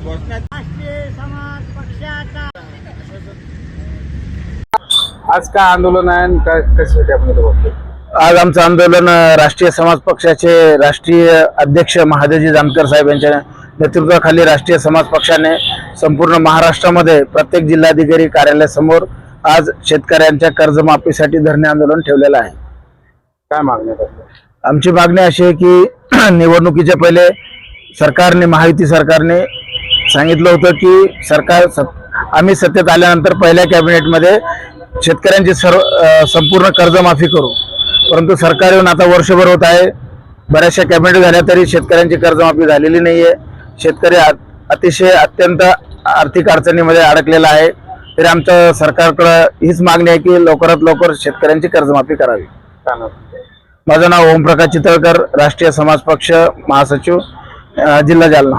राष्ट्रीय समाज पक्षाचा आज काय आंदोलन आहे आणि काय कशासाठी आपण इथं बसतो आज आमचं आंदोलन राष्ट्रीय समाज पक्षाचे राष्ट्रीय अध्यक्ष महादेवजी जानकर साहेब यांच्या नेतृत्वाखाली राष्ट्रीय समाज पक्षाने संपूर्ण महाराष्ट्रामध्ये प्रत्येक जिल्हाधिकारी कार्यालयासमोर आज शेतकऱ्यांच्या कर्जमाफीसाठी धरणे आंदोलन ठेवलेलं आहे काय मागणी आहे? आमची मागणी अशी आहे की निवडणुकीच्या पहिले सरकारने महायुती सरकारने सांगितलं होतं की सरकार सत- आम्ही सत्तेत आल्यानंतर पहिल्या कॅबिनेटमध्ये शेतकऱ्यांची सर्व संपूर्ण कर्जमाफी करू. परंतु सरकार येऊन आता वर्षभर होत आहे. बऱ्याचशा कॅबिनेट झाल्या तरी शेतकऱ्यांची कर्जमाफी झालेली नाही आहे शेतकरी अतिशय अत्यंत आर्थिक अडचणीमध्ये अडकलेला आहे. तरी आमचं सरकारकडं हीच मागणी आहे की लवकरात लवकर शेतकऱ्यांची कर्जमाफी करावी. माझं नाव ओमप्रकाश चितळकर राष्ट्रीय समाज पक्ष महासचिव जिल्हा जालना.